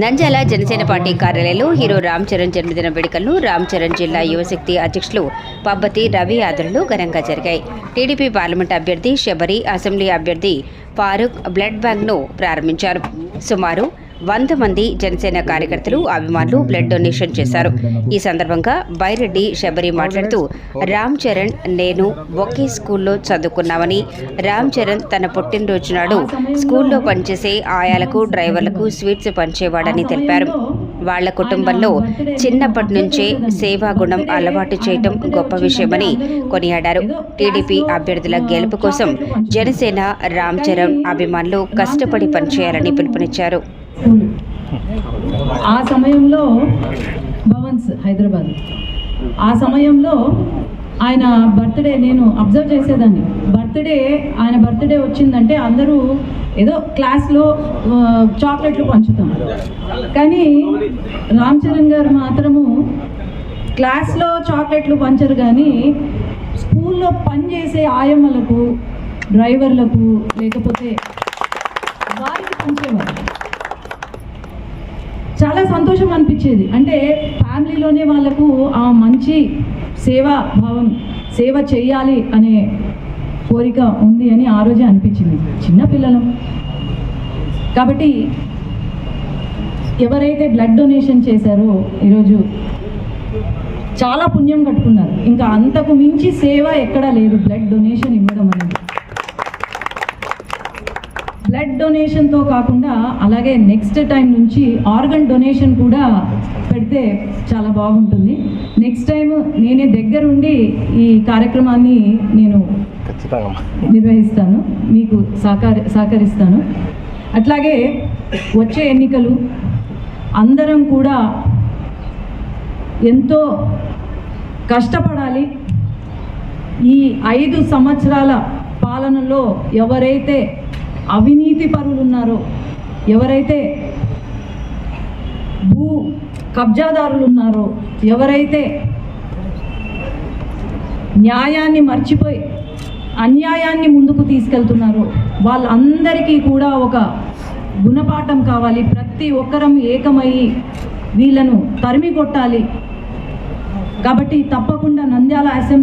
నంజాల Janasena party కార్యాలయంలో hero Ram Charan జన్మదిన వేడుకలను రామ్ చరణ్ జిల్లా యువశక్తి అధ్యక్షులు పబ్బతి రవి ఆదరణలో ఘనంగా జరిగాయి. టీడీపీ పార్లమెంట్ అభ్యర్థి శబరి అసెంబ్లీ అభ్యర్థి ఫారూక్ బ్లడ్ బ్యాంక్ను ప్రారంభించారు. సుమారు వంద మంది జనసేన కార్యకర్తలు అభిమానులు బ్లడ్ డొనేషన్ చేశారు. ఈ సందర్భంగా బైరెడ్డి శబరి మాట్లాడుతూ రామ్ చరణ్ నేను ఒకే స్కూల్లో చదువుకున్నామని. రామ్ చరణ్ తన పుట్టినరోజు నాడు స్కూల్లో పనిచేసే ఆయాలకు డ్రైవర్లకు స్వీట్స్ పంచేవాడని తెలిపారు. వాళ్ళ కుటుంబంలో చిన్నప్పటి నుంచే సేవా గుణం అలవాటు చేయటం గొప్ప విషయమని కొనియాడారు. టీడీపీ అభ్యర్థుల గెలుపు కోసం జనసేన రామ్ చరణ్ అభిమానులు కష్టపడి పనిచేయాలని పిలుపునిచ్చారు. స్కూల్ ఆ సమయంలో భవన్స్ హైదరాబాద్. ఆ సమయంలో ఆయన బర్త్డే నేను అబ్జర్వ్ చేసేదాన్ని. బర్త్డే ఆయన బర్త్డే వచ్చిందంటే అందరూ ఏదో క్లాస్లో చాక్లెట్లు పంచుతాం. కానీ రామ్ చరణ్ గారు మాత్రము క్లాస్లో చాక్లెట్లు పంచరు కానీ స్కూల్లో పనిచేసే ఆయమ్మలకు డ్రైవర్లకు లేకపోతే వారికి పంచేవారు. చాలా సంతోషం అనిపించేది. అంటే ఫ్యామిలీలోనే వాళ్ళకు ఆ మంచి సేవా భావం సేవ చేయాలి అనే కోరిక ఉంది అని ఆ రోజే అనిపించింది. చిన్నపిల్లలు కాబట్టి ఎవరైతే బ్లడ్ డొనేషన్ చేశారో ఈరోజు చాలా పుణ్యం కట్టుకున్నారు. ఇంకా అంతకు మించి సేవ ఎక్కడా లేదు. బ్లడ్ డొనేషన్ ఇవ్వడం అనేది. బ్లడ్ డొనేషన్తో కాకుండా అలాగే నెక్స్ట్ టైం నుంచి ఆర్గన్ డొనేషన్ కూడా పెడితే చాలా బాగుంటుంది. నెక్స్ట్ టైం నేనే దగ్గరుండి ఈ కార్యక్రమాన్ని నేను నిర్వహిస్తాను. మీకు సహకారి సహకరిస్తాను. అట్లాగే వచ్చే ఎన్నికలు అందరం కూడా ఎంతో కష్టపడాలి. ఈ ఐదు సంవత్సరాల పాలనలో ఎవరైతే అవినీతి పరులు ఉన్నారో ఎవరైతే భూ కబ్జాదారులు ఉన్నారో ఎవరైతే న్యాయాన్ని మర్చిపోయి అన్యాయాన్ని ముందుకు తీసుకెళ్తున్నారో? వాళ్ళందరికీ కూడా ఒక గుణపాఠం కావాలి. ప్రతి ఒక్కరం ఏకమయ్యి వీళ్ళను తరిమి కొట్టాలి కాబట్టి తప్పకుండా నంద్యాల అసెంబ్లీ